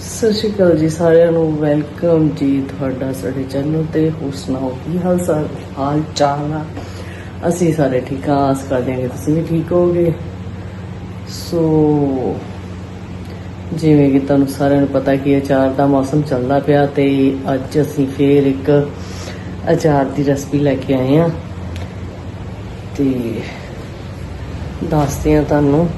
ਸਤਿ ਸ਼੍ਰੀ ਅਕਾਲ ਜੀ ਸਾਰਿਆਂ ਨੂੰ, ਵੈਲਕਮ ਜੀ ਤੁਹਾਡਾ ਸਾਡੇ ਚੈਨਲ ਤੇ। ਹੋਰ ਸੁਣਾਓ, ਕੀ ਹਾਲ ਚਾਲ ਹਾਲ ਚਾਲ ਆ? ਅਸੀਂ ਸਾਰੇ ਠੀਕ ਆ, ਆਸ ਕਰਦੇ ਹਾਂ ਕਿ ਤੁਸੀਂ ਵੀ ਠੀਕ ਹੋਗੇ ਸੋ, ਜਿਵੇਂ ਕਿ ਤੁਹਾਨੂੰ ਸਾਰਿਆਂ ਨੂੰ ਪਤਾ ਕਿ ਅਚਾਰ ਦਾ ਮੌਸਮ ਚੱਲਦਾ ਪਿਆ ਤੇ ਅੱਜ ਅਸੀਂ ਫੇਰ ਇੱਕ ਅਚਾਰ ਦੀ ਰੈਸਪੀ ਲੈ ਕੇ ਆਏ ਆ ਤੇ ਦੱਸਦੇ ਆ ਤੁਹਾਨੂੰ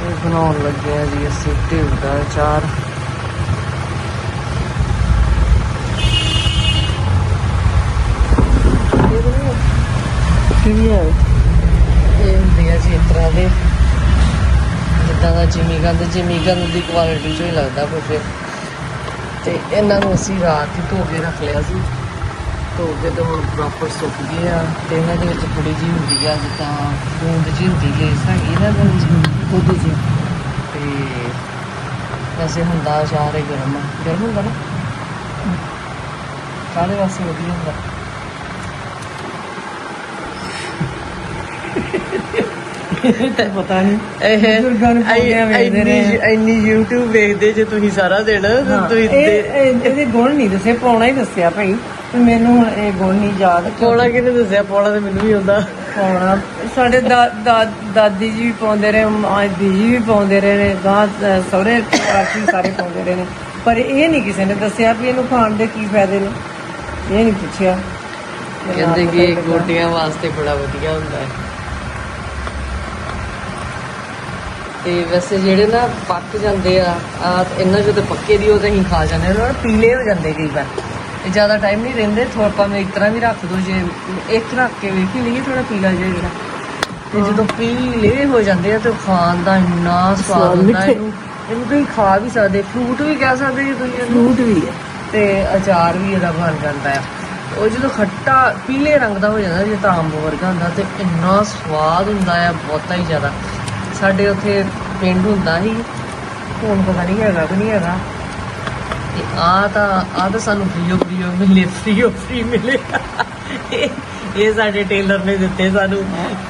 ਇਹ ਬਣਾਉਣ ਲੱਗੇ ਆ ਜੀ ਅਸੀਂ ਢਿਲ ਦਾ ਅਚਾਰ। ਕਿਹੜੀ ਹੈ। ਇਹ ਹੁੰਦੀ ਆ ਜੀ ਇਸ ਤਰ੍ਹਾਂ ਦੇ। ਜਿੱਦਾਂ ਦਾ ਜਿਮੀਗੰਦ ਜਿਮੀਗੰਦ ਦੀ ਕੁਆਲਿਟੀ ਚੋਂ ਹੀ ਲੱਗਦਾ ਕੁਝ। ਤੇ ਇਹਨਾਂ ਨੂੰ ਅਸੀਂ ਰਾਤ ਹੀ ਧੋ ਕੇ ਰੱਖ ਲਿਆ ਸੀ। ਧੋ ਕੇ ਤੇ ਹੁਣ ਪ੍ਰੋਪਰ ਸੁੱਕ ਗਏ ਆ। ਤੇ ਇਹਨਾਂ ਦੇ ਵਿੱਚ ਥੋੜੀ ਜਿਹੀ ਹੁੰਦੀ ਆ ਜਿੱਦਾਂ ਬੂੰਦ ਜਿਹੀ ਹੁੰਦੀ ਲੇਸ ਹੈਗੀ ਜੀ ਤੇ ਵੈਸੇ ਹੁੰਦਾ ਹੈ ਗਰਮ। ਗਰਮ ਹੁੰਦਾ ਨਾ? ਕਾਹਦੇ ਵਾਸਤੇ ਵਧੀਆ ਹੁੰਦਾ। ਪਤਾ ਨਹੀਂ ਇਹ ਨੂੰ ਪੌਦਿਆਂ ਵੇਖਦੇ ਇੰਨੀ ਰਹੇ। ਇੰਨੀ YouTube ਵੇਖਦੇ ਜੇ ਤੁਸੀਂ ਸਾਰਾ ਦਿਨ ਤੇ ਤੁਸੀਂ ਇਹ ਇਹ- ਇਹਦੇ ਗੁਣ ਨਹੀਂ ਦੱਸੇ ਪਾਉਣਾ ਹੀ ਦੱਸਿਆ ਭਾਈ। ਤੇ ਮੈਨੂੰ ਹੁਣ ਇਹ ਗੁਣ ਨਹੀਂ ਯਾਦ ਪੌਣਾ ਕਿਹਨੇ ਦੱਸਿਆ? ਪੌਣਾ ਤੇ ਮੈਨੂੰ ਵੀ ਆਉਂਦਾ। ਪਾਉਣਾ ਸਾਡੇ ਦਾ- ਦਾ- ਦਾਦੀ ਜੀ ਵੀ ਪਾਉਂਦੇ ਰਹੇ ਮਾਂ ਦੀ ਜੀ ਵੀ ਪਾਉਂਦੇ ਰਹੇ ਨੇ ਗਾਂ ਸਹੁਰੇ ਕਾਫੀ ਸਾਰੇ ਪਾਉਂਦੇ ਰਹੇ ਨੇ। ਪਰ ਇਹ ਨਹੀਂ ਕਿਸੇ ਨੇ ਦੱਸਿਆ ਵੀ ਇਹਨੂੰ ਖਾਣ ਦੇ ਕੀ ਫਾਇਦੇ ਨੇ। ਇਹ ਨਹੀਂ ਪੁੱਛਿਆ। ਕਹਿੰਦੇ ਕਿ ਇਹ ਗੋਡਿਆਂ ਵਾਸਤੇ ਬੜਾ ਵਧੀਆ ਹੁੰਦਾ ਹੈ। ਤੇ ਵੈਸੇ ਜਿਹੜੇ ਨਾ ਪੱਕ ਜਾਂਦੇ ਆ ਆ ਇਹਨਾਂ ਜਦੋਂ ਪੱਕੇ ਦੀ ਉਹ ਤਾਂ ਅਸੀਂ ਖਾ ਜਾਂਦੇ ਉਹਨਾਂ ਪੀਲੇ ਹੋ ਜਾਂਦੇ ਕਈ ਵਾਰ। ਇਹ ਜ਼ਿਆਦਾ ਟਾਈਮ ਨਹੀਂ ਰਹਿੰਦੇ ਥੋੜਾ ਭਾਵੇਂ ਇਸ ਤਰ੍ਹਾਂ ਵੀ ਰੱਖ ਦੋ ਜੇ ਇੱਕ ਰੱਖ ਕੇ ਵੇਖੀ ਲਈਏ ਥੋੜਾ ਪੀਲਾ ਜਿਹਾ ਜਿਹੜਾ। ਤੇ ਜਦੋਂ ਪੀਲੇ ਹੋ ਜਾਂਦੇ ਆ ਤੇ ਖਾਣ ਦਾ ਇੰਨਾ ਸਵਾਦ ਹੁੰਦਾ ਇਹਨੂੰ ਇਹਨੂੰ ਤੁਸੀਂ ਖਾ ਵੀ ਸਕਦੇ ਫਰੂਟ ਵੀ ਕਹਿ ਸਕਦੇ ਜੇ ਤੁਸੀਂ ਫਰੂਟ ਵੀ ਹੈ। ਤੇ ਅਚਾਰ ਵੀ ਇਹਦਾ ਬਣ ਜਾਂਦਾ ਆ। ਉਹ ਜਦੋਂ ਖੱਟਾ ਪੀਲੇ ਰੰਗ ਦਾ ਹੋ ਜਾਂਦਾ ਜੇ ਤਾਂ ਅੰਬ ਵਰਗਾ ਹੁੰਦਾ ਤੇ ਇੰਨਾ ਸਵਾਦ ਹੁੰਦਾ ਆ ਬਹੁਤਾ ਹੀ ਜ਼ਿਆਦਾ। ਸਾਡੇ ਉੱਥੇ ਪਿੰਡ ਹੁੰਦਾ ਸੀ ਹੁਣ ਪਤਾ ਨਹੀਂ ਹੈਗਾ ਕਿ ਨਹੀਂ ਹੈਗਾ। ਤੇ ਆ ਤਾਂ ਆ ਤਾਂ ਸਾਨੂੰ ਫ੍ਰੀ ਆਫ ਫ੍ਰੀ ਮਿਲੇ ਫ੍ਰੀ ਆਫ ਫ੍ਰੀ ਮਿਲੇ। ਇਹ ਸਾਡੇ ਟੇਲਰ ਨੇ ਦਿੱਤੇ ਸਾਨੂੰ।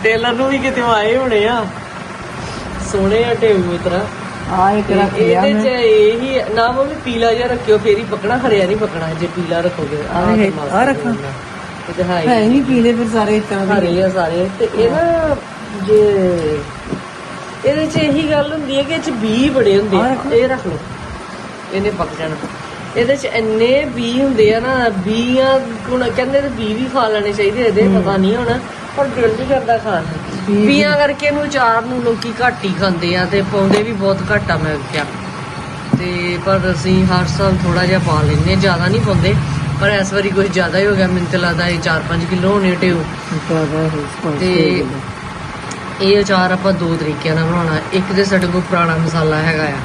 ਟੇਲਰ ਨੂੰ ਵੀ ਕਿਤੇ ਆਏ ਹੋਣੇ ਆ। ਸੋਹਣੇ ਆ ਟੇਊ ਇਤਰਾ ਆ ਇੱਕ ਰੱਖ ਲਿਆ ਇਹਦੇ ਚ ਇਹੀ ਉਹ ਵੀ ਪੀਲਾ ਜਿਹਾ ਰੱਖਿਓ ਫੇਰ ਹੀ ਪਕਣਾ ਹਰਿਆ ਨਹੀਂ ਪਕਣਾ ਜੇ ਪੀਲਾ ਰੱਖੋਗੇ ਆਹ ਰੱਖਾਂ? ਤਾਂ ਹੈ ਨਹੀਂ। ਪੀਲੇ ਫਿਰ ਸਾਰੇ ਤਰ੍ਹਾਂ ਦੇ ਹਰੇ ਆ ਸਾਰੇ। ਤੇ ਇਹ ਨਾ ਜੇ ਇਹਦੇ ਚ ਇਹੀ ਗੱਲ ਹੁੰਦੀ ਹੈ ਕਿ ਇਹ ਚ ਬੀ ਬੜੇ ਹੁੰਦੇ ਆ। ਇਹ ਰੱਖ ਲਓ। ਇਹਨੇ ਪੱਕ ਜਾਣਾ। ਇਹਦੇ ਚ ਇੰਨੇ ਬੀ ਹੁੰਦੇ ਆ ਨਾ ਬੀਆਂ ਗੁਣ ਕਹਿੰਦੇ ਤੇ ਬੀ ਵੀ ਖਾ ਲੈਣੇ ਚਾਹੀਦੇ ਇਹਦੇ ਪਤਾ ਨਹੀਂ ਹੁਣ ਪਰ ਦਿਲ ਨਹੀਂ ਕਰਦਾ ਖਾਣ ਨੂੰ। ਬੀਆਂ ਕਰਕੇ ਇਹਨੂੰ ਅਚਾਰ ਨੂੰ ਲੋਕੀ ਘੱਟ ਹੀ ਖਾਂਦੇ ਆ ਤੇ ਪਾਉਂਦੇ ਵੀ ਬਹੁਤ ਘੱਟ ਆ ਮੈਂ ਕਿਹਾ ਤੇ ਪਰ ਅਸੀਂ ਹਰ ਸਾਲ ਥੋੜਾ ਜਿਹਾ ਪਾ ਲੈਂਦੇ ਹਾਂ ਜ਼ਿਆਦਾ ਨਹੀਂ ਪਾਉਂਦੇ ਪਰ ਇਸ ਵਾਰੀ ਕੁਝ ਜ਼ਿਆਦਾ ਹੀ ਹੋ ਗਿਆ ਮੈਨੂੰ ਤੇ ਲੱਗਦਾ ਇਹ 4-5 ਕਿਲੋ ਹੋਣੇ ਟਿਓ ਤੇ ਇਹ ਅਚਾਰ ਆਪਾਂ ਦੋ ਤਰੀਕਿਆਂ ਨਾਲ ਬਣਾਉਣਾ ਇੱਕ ਤੇ ਸਾਡੇ ਕੋਲ ਪੁਰਾਣਾ ਮਸਾਲਾ ਹੈਗਾ ਆ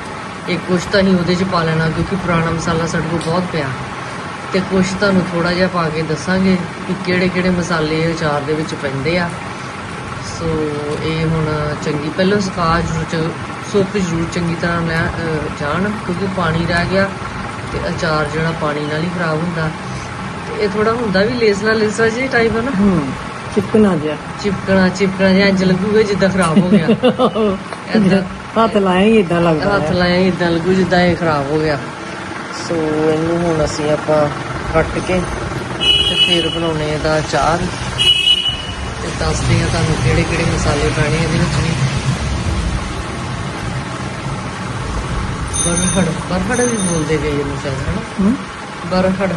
ਇੱਕ ਕੁਛ ਤਾਂ ਅਸੀਂ ਉਹਦੇ 'ਚ ਪਾ ਲੈਣਾ ਕਿਉਂਕਿ ਪੁਰਾਣਾ ਮਸਾਲਾ ਸਾਡੇ ਕੋਲ ਬਹੁਤ ਪਿਆ। ਤੇ ਕੁਛ ਤੁਹਾਨੂੰ ਥੋੜਾ ਜਿਹਾ ਪਾ ਕੇ ਦੱਸਾਂਗੇ ਕਿ ਕਿਹੜੇ ਕਿਹੜੇ ਮਸਾਲੇ ਇਹ ਅਚਾਰ ਦੇ ਵਿੱਚ ਪੈਂਦੇ ਆ। ਸੋ ਇਹ ਹੁਣ ਚੰਗੀ ਪਹਿਲਾਂ ਸੁਕਾ ਜ਼ਰੂਰ ਸੁੱਕ ਜ਼ਰੂਰ ਚੰਗੀ ਤਰ੍ਹਾਂ ਲੈ ਜਾਣ ਕਿਉਂਕਿ ਪਾਣੀ ਰਹਿ ਗਿਆ ਤੇ ਅਚਾਰ ਜਿਹੜਾ ਪਾਣੀ ਨਾਲ ਹੀ ਖਰਾਬ ਹੁੰਦਾ। ਤੇ ਇਹ ਥੋੜਾ ਹੁੰਦਾ ਵੀ ਲੇਸਲਾ ਲੇਸਲਾ ਜਿਹੀ ਟਾਈਪ ਹੈ ਨਾ। ਹੂੰ ਚਿਪਕਣਾ ਜਿਹਾ। ਚਿਪਕਣਾ ਚਿਪਕਣਾ ਜਿਹਾ ਇੰਜ ਲੱਗੂਗਾ ਜਿੱਦਾਂ ਖਰਾਬ ਹੋ ਗਿਆ। ਏਦਾਂ ਹੱਥ ਲਾਏ ਹੀ ਇਦਾਂ ਲੱਗਦਾ ਹੱਥ ਹੈ। ਲਾਇਆ ਇਦਾਂ ਲੱਗੂ ਜਿੱਦਾਂ ਇਹ ਖਰਾਬ ਹੋ ਗਿਆ। ਸੋ ਇਹਨੂੰ ਹੁਣ ਅਸੀਂ ਆਪਾਂ ਕੱਟ ਕੇ ਤੇ ਫਿਰ ਬਣਾਉਣੇ ਇਹਦਾ ਅਚਾਰ ਤੇ ਦੱਸਦੇ ਆ ਤੁਹਾਨੂੰ ਕਿਹੜੇ ਕਿਹੜੇ ਮਸਾਲੇ ਪੈਣੇ ਇਹਦੇ ਵਿੱਚ ਵੀ। ਬਰਫੜ ਬਰਫੜ ਵੀ ਬੋਲਦੇ ਗਏ ਇਹਨੂੰ ਸ਼ਾਇਦ ਹਨਾ? ਹੂੰ? ਬਰਫੜ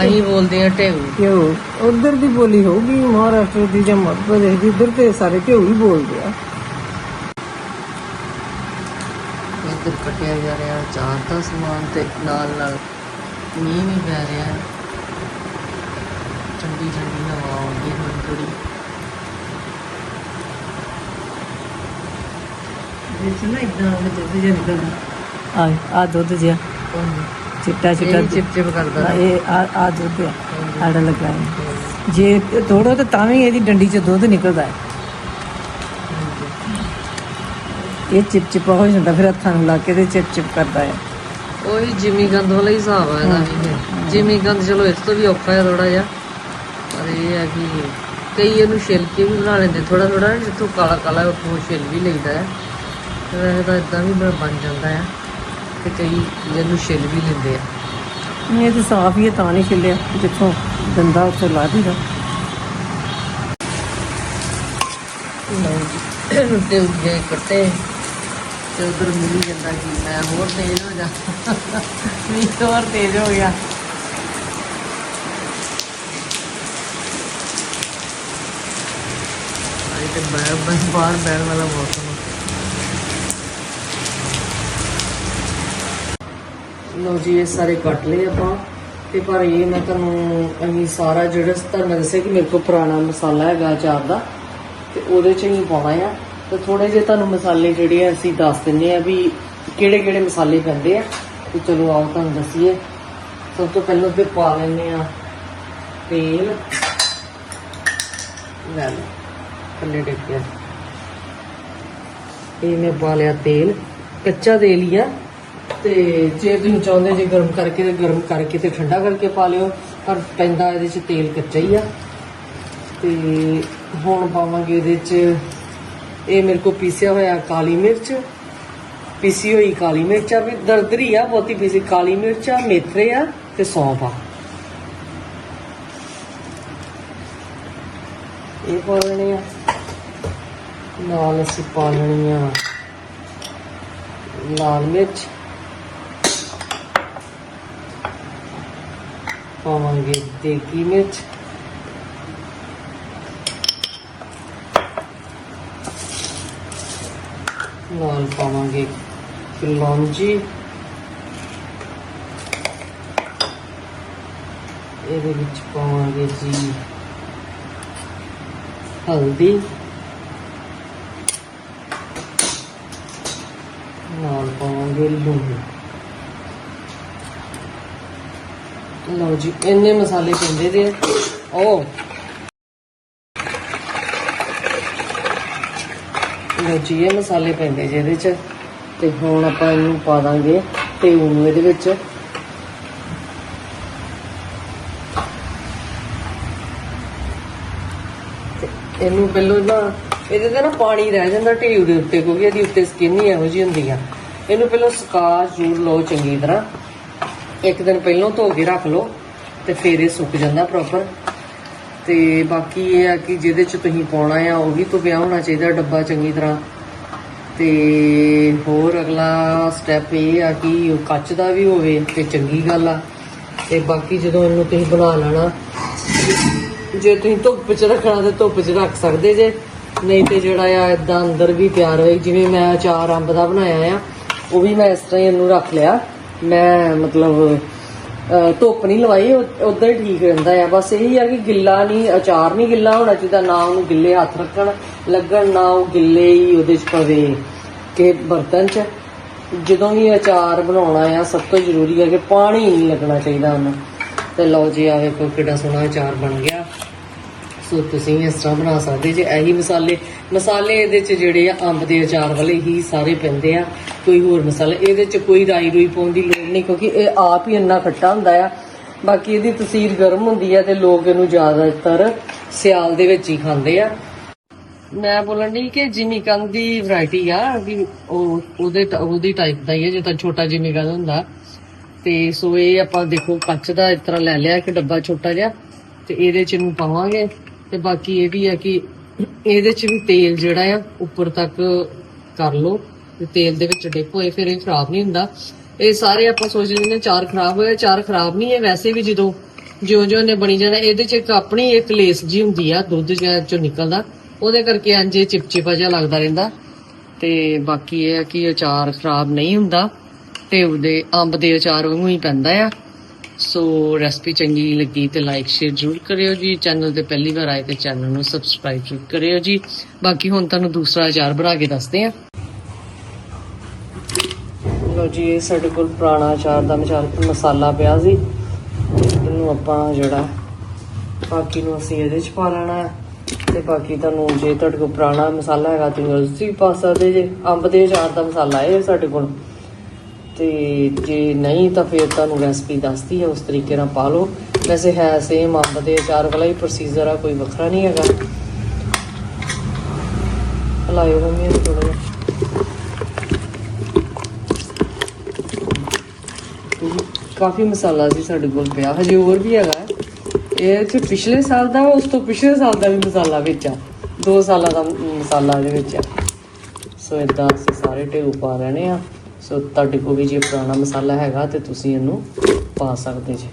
ਅਸੀਂ ਬੋਲਦੇ ਆ ਢੇਊ ਕਿਉਂ ਉਧਰ ਦੀ ਬੋਲੀ ਹੋਊਗੀ ਮਹਾਰਾਸ਼ਟਰ ਦੀ ਜਾਂ ਮੱਧ ਪ੍ਰਦੇਸ਼ ਦੀ ਉਧਰ ਤੇ ਸਾਰੇ ਘਿਓ ਹੀ ਬੋਲਦੇ ਆ। ਇੱਧਰ ਕੱਟਿਆ ਜਾ ਰਿਹਾ ਅਚਾਰ ਦਾ ਸਮਾਨ ਤੇ ਨਾਲ ਨਾਲ ਮੀਂਹ ਵੀ ਪੈ ਰਿਹਾ। ਹੈ ਠੰਡੀ ਠੰਡੀ ਹਵਾ ਆਉਂਦੀ ਹੋਈ ਥੋੜੀ ਜਿਸ ਨਾ ਇਦਾਂ ਉਹ ਦੁੱਧ ਜਿਹਾ ਨਿਕਲਦਾ। ਆ ਆ ਦੁੱਧ ਜਿਹਾ। ਚਿੱਟਾ ਚਿੱਟਾ ਚਿਪ ਚਿਪ ਕਰਦਾ ਇਹ ਆ ਆ ਦੁੱਧ ਆੜਾ ਲੱਗਾ ਜੇ ਤੋੜੋ ਤਾਂ ਤਾਂ ਵੀ ਇਹਦੀ ਡੰਡੀ 'ਚ ਦੁੱਧ ਨਿਕਲਦਾ ਹੈ। ਇਹ ਚਿਪ ਚਿਪਾ ਹੋ ਜਾਂਦਾ ਫਿਰ ਹੱਥਾਂ ਨੂੰ ਲਾ ਕੇ ਤੇ ਚਿਪ ਚਿਪ ਕਰਦਾ ਹੈ। ਉਹੀ ਜਿਮੀ ਗੰਦ ਵਾਲਾ ਹੀ ਹਿਸਾਬ ਆ ਇਹਦਾ ਵੀ। ਜਿਮੀ ਗੰਦ ਚਲੋ ਇਸ ਤੋਂ ਵੀ ਔਖਾ ਹੈ ਥੋੜਾ ਜਿਹਾ। ਪਰ ਇਹ ਹੈ ਕਿ ਕਈ ਇਹਨੂੰ ਛਿਲ ਕੇ ਵੀ ਬਣਾ ਲੈਂਦੇ ਥੋੜਾ ਥੋੜਾ ਜਿੱਥੋਂ ਕਾਲਾ ਕਾਲਾ ਉੱਥੋਂ ਛਿਲ ਵੀ ਲਈਦਾ ਹੈ। ਤੇ ਵੈਸੇ ਤਾਂ ਇਦਾਂ ਵੀ ਬਣ- ਜਾਂਦਾ ਹੈ ਤੇ ਕਈ ਇਹਨੂੰ ਛਿਲ ਵੀ ਲੈਂਦੇ ਆ। ਨਹੀਂ ਇਹ ਤਾਂ ਸਾਫ਼ ਹੀ ਹੈ ਤਾਂ ਨਹੀਂ ਛਿੱਲਿਆ। ਜਿੱਥੋਂ ਦੰਦਾ ਉੱਥੇ ਲਾ ਦੀਦਾ ਲਓ ਜੀ ਤੇ ਉੱਗੇ ਕੱਟੇ। ਤੇ ਉਧਰ ਮਿਲੀ ਜਾਂਦਾ ਕਿ ਮੈਂ ਹੋਰ ਤੇਜ਼ ਹੋ ਜਾ। ਨਹੀਂ, ਹੋਰ ਤੇਜ਼ ਹੋ ਗਿਆ। ਅੱਜ ਤੇ ਬਾਹਰ ਬਾਹਰ ਬੈਠਣ ਵਾਲਾ ਮੌਸਮ ਆ। ਜੀ, ਇਹ ਸਾਰੇ ਕੱਟ ਲਏ ਆਪਾਂ। ਤੇ ਪਰ ਇਹ ਮੈਂ ਤੁਹਾਨੂੰ ਅਸੀਂ ਸਾਰਾ ਜਿਹੜਾ ਤੁਹਾਨੂੰ ਮੈਂ ਦੱਸਿਆ ਕਿ ਮੇਰੇ ਕੋਲ ਪੁਰਾਣਾ ਮਸਾਲਾ ਹੈਗਾ ਅਚਾਰ ਦਾ। ਤੇ ਉਹਦੇ ਚ ਹੀ ਪਾਉਣਾ ਆ। ਤੇ ਥੋੜੇ ਜਿਹੇ ਤੁਹਾਨੂੰ ਮਸਾਲੇ ਜਿਹੜੇ ਆ ਅਸੀਂ ਦੱਸ ਦਿੰਨੇ ਆ ਵੀ ਕਿਹੜੇ ਕਿਹੜੇ ਮਸਾਲੇ ਪੈਂਦੇ ਆ। ਤੇ ਚਲੋ ਆਓ ਤੁਹਾਨੂੰ ਦੱਸੀਏ। ਸਭ ਤੋਂ ਪਹਿਲਾਂ ਤੇ ਪਾ ਲੈਂਦੇ ਆ ਤੇਲ। ਲੈ ਲਓ, ਥੱਲੇ ਡਿੱਗਿਆ ਇਹ ਮੈਂ ਪਾ ਲਿਆ ਤੇਲ। ਕੱਚਾ ਤੇਲ ਹੀ ਆ। ਤੇ ਜੇ ਤੁਸੀਂ ਚਾਹੁੰਦੇ ਜੇ ਗਰਮ ਕਰਕੇ ਤੇ ਗਰਮ ਕਰਕੇ ਤੇ ਠੰਡਾ ਕਰਕੇ ਪਾ ਲਿਓ, ਪਰ ਪੈਂਦਾ ਇਹਦੇ ਚ ਤੇਲ ਕੱਚਾ ਹੀ ਆ। ਤੇ ਹੁਣ ਪਾਵਾਂਗੇ ਇਹਦੇ ਚ ਇਹ ਮੇਰੇ ਕੋਲ ਪੀਸਿਆ ਹੋਇਆ ਕਾਲੀ ਮਿਰਚ। ਪੀਸੀ ਹੋਈ ਕਾਲੀ ਮਿਰਚ ਆ, ਵੀ ਦਰਦਰੀ ਆ, ਬਹੁਤੀ ਪੀਸੀ ਕਾਲੀ ਮਿਰਚ ਆ ਮੇਥਰੇ ਆ ਤੇ ਸੌਂਫ ਆ। ਇਹ ਪਾ ਲੈਣੇ ਆ। ਨਾਲ ਅਸੀਂ ਪਾ ਲੈਣੀ ਆ ਲਾਲ ਮਿਰਚ। ਪਾਵਾਂਗੇ ਦੇਗੀ ਮਿਰਚ। ਨਾਲ ਪਾਵਾਂਗੇ। ਕਲੌਂਜੀ ਇਹਦੇ ਵਿੱਚ ਪਾਵਾਂਗੇ ਜੀ ਹਲਦੀ। ਨਾਲ ਪਾਵਾਂਗੇ ਲੂਣ। ਲਓ ਜੀ, ਇੰਨੇ ਮਸਾਲੇ ਪੈਂਦੇ ਦੇ ਆ। ਲਓ ਜੀ ਇਹ ਮਸਾਲੇ ਪੈਂਦੇ ਜਿਹਦੇ ਚ। ਤੇ ਹੁਣ ਆਪਾਂ ਇਹਨੂੰ ਪਾ ਦਾਂਗੇ ਤੇ ਨੂੰ ਇਹਦੇ ਵਿੱਚ। ਇਹਨੂੰ ਪਹਿਲਾਂ ਨਾ, ਇਹਦੇ ਤੇ ਨਾ ਪਾਣੀ ਰਹਿ ਜਾਂਦਾ ਢਿਊ ਦੇ ਉੱਤੇ, ਕਿਉਂਕਿ ਇਹਦੀ ਉੱਤੇ ਸਕਿਨ ਹੀ ਇਹੋ ਜਿਹੀ ਹੁੰਦੀ ਆ। ਇਹਨੂੰ ਪਹਿਲਾਂ ਸੁਕਾ ਜ਼ਰੂਰ ਲਓ ਚੰਗੀ ਤਰ੍ਹਾਂ। ਇੱਕ ਦਿਨ ਪਹਿਲਾਂ ਧੋ ਕੇ ਰੱਖ ਲਓ ਤੇ ਫਿਰ ਇਹ ਸੁੱਕ ਜਾਂਦਾ ਪ੍ਰੋਪਰ ਤੇ ਬਾਕੀ ਇਹ ਆ ਕਿ ਜਿਹਦੇ ਚ ਤੁਸੀਂ ਪਾਉਣਾ ਆ, ਉਹ ਵੀ ਧੁੱਪਿਆ ਹੋਣਾ ਚਾਹੀਦਾ ਡੱਬਾ ਚੰਗੀ ਤਰ੍ਹਾਂ। ਤੇ ਹੋਰ ਅਗਲਾ ਸਟੈਪ ਇਹ ਆ ਕਿ ਉਹ ਕੱਚ ਦਾ ਵੀ ਹੋਵੇ ਤੇ ਚੰਗੀ ਗੱਲ ਆ। ਤੇ ਬਾਕੀ ਜਦੋਂ ਇਹਨੂੰ ਤੁਸੀਂ ਬਣਾ ਲੈਣਾ, ਜੇ ਤੁਸੀਂ ਧੁੱਪ 'ਚ ਰੱਖਣਾ ਤੇ ਧੁੱਪ 'ਚ ਰੱਖ ਸਕਦੇ ਜੇ। ਨਹੀਂ ਤੇ ਜਿਹੜਾ ਆ ਇਦਾਂ ਅੰਦਰ ਵੀ ਤਿਆਰ ਹੋਏ, ਜਿਵੇਂ ਮੈਂ ਅਚਾਰ ਅੰਬ ਦਾ ਬਣਾਇਆ ਆ, ਉਹ ਵੀ ਮੈਂ ਇਸ ਤਰ੍ਹਾਂ ਹੀ ਇਹਨੂੰ ਰੱਖ ਲਿਆ। ਮੈਂ ਮਤਲਬ ਧੁੱਪ ਨਹੀਂ ਲਵਾਈ ਉਦਾਂ ਹੀ ਠੀਕ ਰਹਿੰਦਾ ਆ। ਬਸ ਇਹੀ ਆ ਕਿ ਗਿੱਲਾ ਨਹੀਂ, ਅਚਾਰ ਨਹੀਂ ਗਿੱਲਾ ਹੋਣਾ ਚਾਹੀਦਾ, ਨਾ ਉਹਨੂੰ ਗਿੱਲੇ ਹੱਥ ਰੱਖਣ ਲੱਗਣ, ਨਾ ਉਹ ਗਿੱਲੇ ਹੀ ਉਹਦੇ 'ਚ ਪਵੇ ਕਿ ਬਰਤਨ 'ਚ। ਜਦੋਂ ਵੀ ਅਚਾਰ ਬਣਾਉਣਾ ਆ, ਸਭ ਤੋਂ ਜ਼ਰੂਰੀ ਹੈ ਕਿ ਪਾਣੀ ਨਹੀਂ ਲੱਗਣਾ ਚਾਹੀਦਾ ਉਹਨੂੰ। ਤੇ ਲਓ ਜੀ ਆ ਵੇਖੋ ਕਿੱਡਾ ਸੋਹਣਾ ਅਚਾਰ ਬਣ ਗਿਆ। ਸੋ ਤੁਸੀਂ ਵੀ ਇਸ ਤਰ੍ਹਾਂ ਬਣਾ ਸਕਦੇ ਜੇ ਇਹੀ ਮਸਾਲੇ। ਮਸਾਲੇ ਇਹਦੇ ਚ ਜਿਹੜੇ ਆ, ਅੰਬ ਦੇ ਅਚਾਰ ਵਾਲੇ ਹੀ ਸਾਰੇ ਪੈਂਦੇ ਆ। ਕੋਈ ਹੋਰ ਮਸਾਲਾ, ਇਹਦੇ ਚ ਕੋਈ ਰਾਈ ਰੂਈ ਪਾਉਣ ਦੀ ਲੋੜ ਨਹੀਂ, ਕਿਉਂਕਿ ਇਹ ਆਪ ਹੀ ਇੰਨਾ ਖੱਟਾ ਹੁੰਦਾ ਆ। ਬਾਕੀ ਇਹਦੀ ਤਸੀਰ ਗਰਮ ਹੁੰਦੀ ਆ ਤੇ ਲੋਕ ਇਹਨੂੰ ਜ਼ਿਆਦਾਤਰ ਸਿਆਲ ਦੇ ਵਿੱਚ ਹੀ ਖਾਂਦੇ ਆ। ਮੈਂ ਬੋਲਣ ਦੀ ਕਿ ਜਿਮੀ ਕੰਦ ਦੀ ਵੈਰਾਈਟੀ ਆ, ਵੀ ਉਹ, ਉਹਦੇ ਉਹਦੀ ਟਾਈਪ ਦਾ ਹੀ ਹੈ ਜਿੱਦਾਂ ਛੋਟਾ ਜਿਮੀ ਕੰਦ ਹੁੰਦਾ। ਤੇ ਸੋ ਇਹ ਆਪਾਂ ਦੇਖੋ ਕੱਚ ਦਾ ਇਸ ਤਰ੍ਹਾਂ ਲੈ ਲਿਆ, ਇੱਕ ਡੱਬਾ ਛੋਟਾ ਜਿਹਾ, ਤੇ ਇਹਦੇ ਚ ਇਹਨੂੰ ਪਾਵਾਂਗੇ। ਤੇ ਬਾਕੀ ਇਹ ਵੀ ਆ ਕਿ ਇਹਦੇ ਚ ਵੀ ਤੇਲ ਜਿਹੜਾ ਆ, ਉੱਪਰ ਤੱਕ ਕਰ ਲਓ ਤੇ ਤੇਲ ਦੇ ਵਿੱਚ ਡਿਪ ਹੋਏ ਫਿਰ ਇਹ ਖਰਾਬ ਨਹੀਂ ਹੁੰਦਾ। ਇਹ ਸਾਰੇ ਆਪਾਂ ਸੋਚਦੇ ਲੈਂਦੇ ਚਾਰ ਖਰਾਬ ਹੋਇਆ ਚਾਰ ਖਰਾਬ ਨਹੀਂ ਹੈ। ਵੈਸੇ ਵੀ ਜਦੋਂ ਜਿਉਂ ਜਿਉਂ ਨੇ ਬਣੀ ਜਾਣਾ, ਇਹਦੇ ਚ ਇੱਕ ਆਪਣੀ ਇੱਕ ਲੇਸ ਜੀ ਹੁੰਦੀ ਆ, ਦੁੱਧ ਜਿਹਾ ਚੋਂ ਨਿਕਲਦਾ। ਉਹਦੇ ਕਰਕੇ ਇੰਜ ਇਹ ਚਿਪਚਿਪਾ ਜਿਹਾ ਲੱਗਦਾ ਰਹਿੰਦਾ। ਤੇ ਬਾਕੀ ਇਹ ਹੈ ਕਿ ਅਚਾਰ ਖਰਾਬ ਨਹੀਂ ਹੁੰਦਾ ਤੇ ਉਹਦੇ ਅੰਬ ਦੇ ਅਚਾਰ ਵਾਂਗੂ ਹੀ ਪੈਂਦਾ ਆ। ਸੋ ਰੈਸਪੀ ਚੰਗੀ ਲੱਗੀ ਤੇ ਲਾਈਕ ਸ਼ੇਅਰ ਜ਼ਰੂਰ ਕਰਿਓ ਜੀ। ਚੈਨਲ ਤੇ ਪਹਿਲੀ ਵਾਰ ਆਏ ਤੇ ਚੈਨਲ ਨੂੰ ਸਬਸਕ੍ਰਾਈਬ ਜ਼ਰੂਰ ਕਰਿਓ ਜੀ। ਬਾਕੀ ਹੁਣ ਤੁਹਾਨੂੰ ਦੂਸਰਾ ਅਚਾਰ ਬਣਾ ਕੇ ਦੱਸਦੇ ਆ ਲੋ ਜੀ, ਇਹ ਸਾਡੇ ਕੋਲ ਪੁਰਾਣਾ ਅਚਾਰ ਦਾ ਮਸਾਲਾ ਪਿਆ ਸੀ। ਇਹਨੂੰ ਆਪਾਂ ਜਿਹੜਾ ਬਾਕੀ ਨੂੰ ਅਸੀਂ ਇਹਦੇ ਚ ਪਾ ਲੈਣਾ ਹੈ। ਤੇ ਬਾਕੀ ਤੁਹਾਨੂੰ ਜੇ ਤੁਹਾਡੇ ਕੋਲ ਪੁਰਾਣਾ ਮਸਾਲਾ ਹੈਗਾ ਤੁਸੀਂ ਉਸ ਵੀ ਪਾ ਸਕਦੇ ਜੇ। ਅੰਬ ਦੇ ਅਚਾਰ ਦਾ ਮਸਾਲਾ ਇਹ ਸਾਡੇ ਕੋਲ। ਤੇ ਜੇ ਨਹੀਂ ਤਾਂ ਫਿਰ ਤੁਹਾਨੂੰ ਰੈਸਪੀ ਦੱਸਦੀ ਹੈ ਉਸ ਤਰੀਕੇ ਨਾਲ ਪਾ ਲਓ। ਵੈਸੇ ਹੈ ਸੇਮ ਅੰਬ ਦੇ ਅਚਾਰ ਵਾਲਾ ਹੀ ਪ੍ਰੋਸੀਜਰ ਆ, ਕੋਈ ਵੱਖਰਾ ਨਹੀਂ ਹੈਗਾ। ਹਲਾਇਓ ਮੰਮੀ ਨੂੰ ਥੋੜਾ ਜਿਹਾ। ਕਾਫੀ ਮਸਾਲਾ ਸੀ ਸਾਡੇ ਕੋਲ ਪਿਆ, ਹਜੇ ਹੋਰ ਵੀ ਹੈਗਾ ਇਹ ਤੇ ਪਿਛਲੇ ਸਾਲ ਦਾ, ਉਸ ਤੋਂ ਪਿਛਲੇ ਸਾਲ ਦਾ ਵੀ ਮਸਾਲਾ ਵਿੱਚ ਆ। 2 ਸਾਲਾਂ ਦਾ ਮਸਾਲਾ ਇਹਦੇ ਵਿੱਚ ਆ। ਸੋ ਇਦਾਂ ਅਸੀਂ ਸਾਰੇ ਢੇਊ ਪਾ ਲੈਣੇ ਆ। ਸੋ ਤੁਹਾਡੇ ਕੋਲ ਵੀ ਜੇ ਪੁਰਾਣਾ ਮਸਾਲਾ ਹੈਗਾ ਤੇ ਤੁਸੀਂ ਇਹਨੂੰ ਪਾ ਸਕਦੇ ਜੇ।